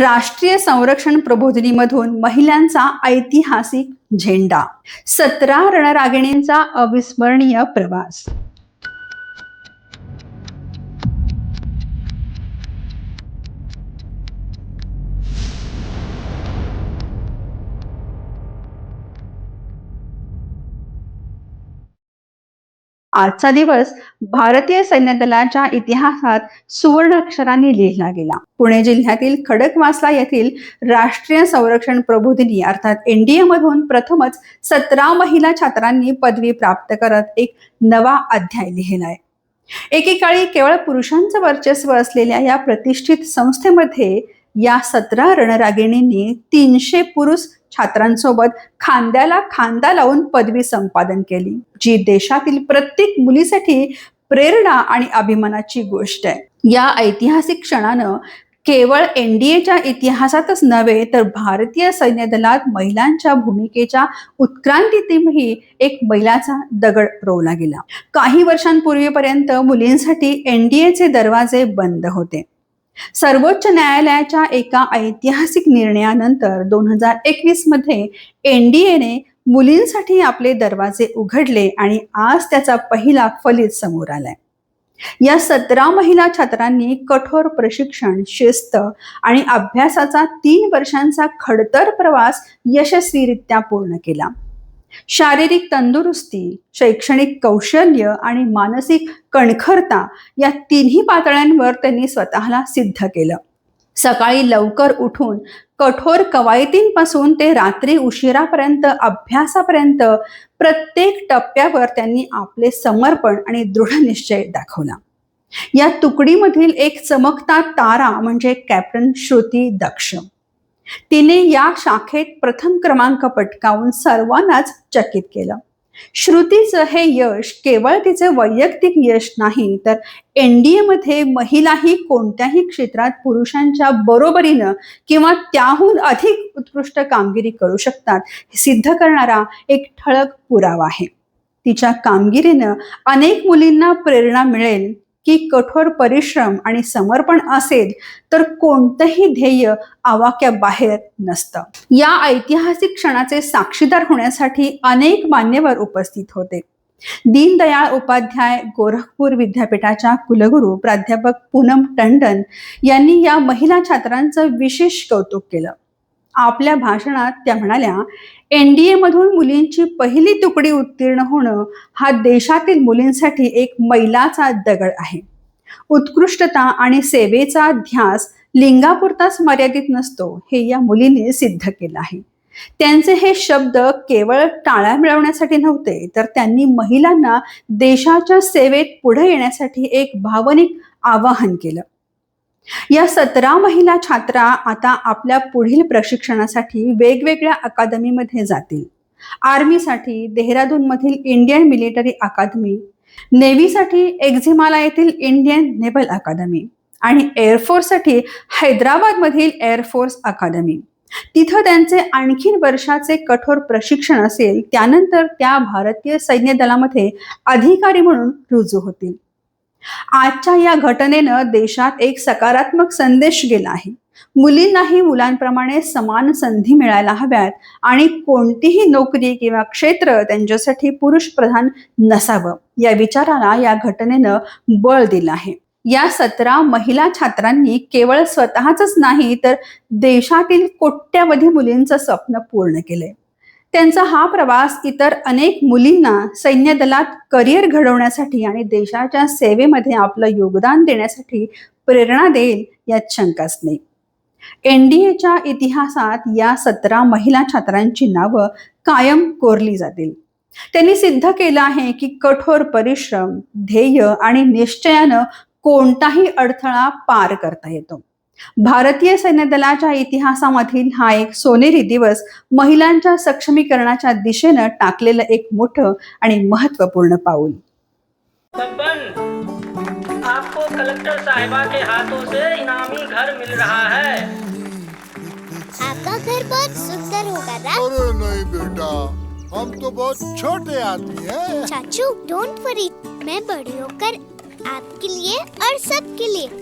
राष्ट्रीय संरक्षण प्रबोधिनीमधून महिलांचा ऐतिहासिक झेंडा. सतरा रणरागिणींचा अविस्मरणीय प्रवास. आजचा दिवस भारतीय सैन्य दलाच्या इतिहासात सुवर्ण अक्षरांनी लिहिला गेला. पुणे जिल्ह्यातील खडकवासला येथील राष्ट्रीय संरक्षण प्रबोधिनी अर्थात एनडीए मधून प्रथमच सतरा महिला छात्रांनी पदवी प्राप्त करत एक नवा अध्याय लिहिलाय एकेकाळी केवळ पुरुषांचं वर्चस्व असलेल्या या प्रतिष्ठित संस्थेमध्ये या सतरा रणरागिणींनी तीनशे पुरुष छात्रांसोबत खांद्याला खांदा लावून पदवी संपादन केली जी देशातील प्रत्येक मुलीसाठी प्रेरणा आणि अभिमानाची गोष्ट आहे. या ऐतिहासिक क्षणानं केवळ एनडीएच्या इतिहासातच नव्हे तर भारतीय सैन्य दलात महिलांच्या भूमिकेच्या उत्क्रांतीतही एक मैलाचा दगड रोवला गेला. काही वर्षांपूर्वीपर्यंत मुलींसाठी एनडीएचे दरवाजे बंद होते. सर्वोच्च न्यायालयाच्या एका ऐतिहासिक निर्णयानंतर दोन हजार एकवीसमध्ये एनडीएने मुलींसाठी आपले दरवाजे उघडले आणि आज त्याचा पहिला फलित समोर आलाय. या सतरा महिला छात्रांनी कठोर प्रशिक्षण शिस्त आणि अभ्यासाचा तीन वर्षांचा खडतर प्रवास यशस्वीरित्या पूर्ण केला. शारीरिक तंदुरुस्ती शैक्षणिक कौशल्य आणि मानसिक कणखरता या तिन्ही पातळ्यांवर त्यांनी स्वतःला सिद्ध केलं. सकाळी लवकर उठून कठोर कवायतींपासून ते रात्री उशिरापर्यंत अभ्यासापर्यंत प्रत्येक टप्प्यावर त्यांनी आपले समर्पण आणि दृढ निश्चय दाखवला. या तुकडीमधील एक चमकता तारा म्हणजे कॅप्टन श्रुती दक्ष. तिने या शाखेत प्रथम क्रमांक पटकावून सर्वांनाच चकित केलं. श्रुतीचं हे यश केवळ तिचे वैयक्तिक यश नाही तर एनडीए मध्ये महिलाही कोणत्याही क्षेत्रात पुरुषांच्या बरोबरीनं किंवा त्याहून अधिक उत्कृष्ट कामगिरी करू शकतात हे सिद्ध करणारा एक ठळक पुरावा आहे. तिच्या कामगिरीनं अनेक मुलींना प्रेरणा मिळेल की कठोर परिश्रम आणि समर्पण असेल तर कोणतंही ध्येय आवाक्या बाहेर नसतं. या ऐतिहासिक क्षणाचे साक्षीदार होण्यासाठी अनेक मान्यवर उपस्थित होते. दीनदयाळ उपाध्याय गोरखपूर विद्यापीठाच्या कुलगुरू प्राध्यापक पूनम टंडन यांनी या महिला छात्रांचं विशेष कौतुक केलं. आपल्या भाषणात त्या म्हणाल्या एनडीए मधून मुलींची पहिली तुकडी उत्तीर्ण होणं हा देशातील मुलींसाठी एक मैलाचा दगड आहे. उत्कृष्टता आणि सेवेचा ध्यास लिंगापुरताच मर्यादित नसतो हे या मुलींनी सिद्ध केलं आहे. त्यांचे हे शब्द केवळ टाळ्या मिळवण्यासाठी नव्हते तर त्यांनी महिलांना देशाच्या सेवेत पुढे येण्यासाठी एक भावनिक आवाहन केलं. या सतरा महिला छात्रा आता आपल्या पुढील प्रशिक्षणासाठी वेगवेगळ्या अकादमीमध्ये जातील. आर्मीसाठी देहरादून मधील इंडियन मिलिटरी अकादमी नेव्हीसाठी एक्झिमाला येथील इंडियन नेव्हल अकादमी आणि एअरफोर्ससाठी हैदराबादमधील एअरफोर्स अकादमी. तिथं त्यांचे आणखीन वर्षाचे कठोर प्रशिक्षण असेल त्यानंतर त्या भारतीय सैन्य दलामध्ये अधिकारी म्हणून रुजू होतील. आजच्या या घटनेनं देशात एक सकारात्मक संदेश गेला आहे. मुलींनाही मुलांप्रमाणे समान संधी मिळायला हव्यात आणि कोणतीही नोकरी किंवा क्षेत्र त्यांच्यासाठी पुरुष प्रधान नसावं या विचाराला या घटनेनं बळ दिलं आहे. या सतरा महिला छात्रांनी केवळ स्वतःच नाही तर देशातील कोट्यावधी मुलींचं स्वप्न पूर्ण केलंय. त्यांचा हा प्रवास इतर अनेक मुलींना सैन्य दलात करिअर घडवण्यासाठी आणि देशाच्या सेवेमध्ये आपलं योगदान देण्यासाठी प्रेरणा देईल यात शंकाच नाही. एनडीएच्या इतिहासात या सतरा महिला छात्रांची नावं कायम कोरली जातील. त्यांनी सिद्ध केलं आहे की कठोर परिश्रम ध्येय आणि निश्चयानं कोणताही अडथळा पार करता येतो. भारतीय सैन्य दलाच्या इतिहासामधील हा एक सोनेरी दिवस महिलांच्या सक्षमीकरणाच्या दिशेनं टाकलेलं एक मोठं आणि महत्त्वपूर्ण पाऊल. बब्बन आपको कलेक्टर साहिबा के हाथों से इनामी घर मिल रहा है। आपका घर बहुत सुंदर होगा ना अरे नहीं बेटा हम तो बहुत छोटे आदमी हैं। चाचू डोंट वरी मैं बड़ी होकर आपके लिए और सबके लिए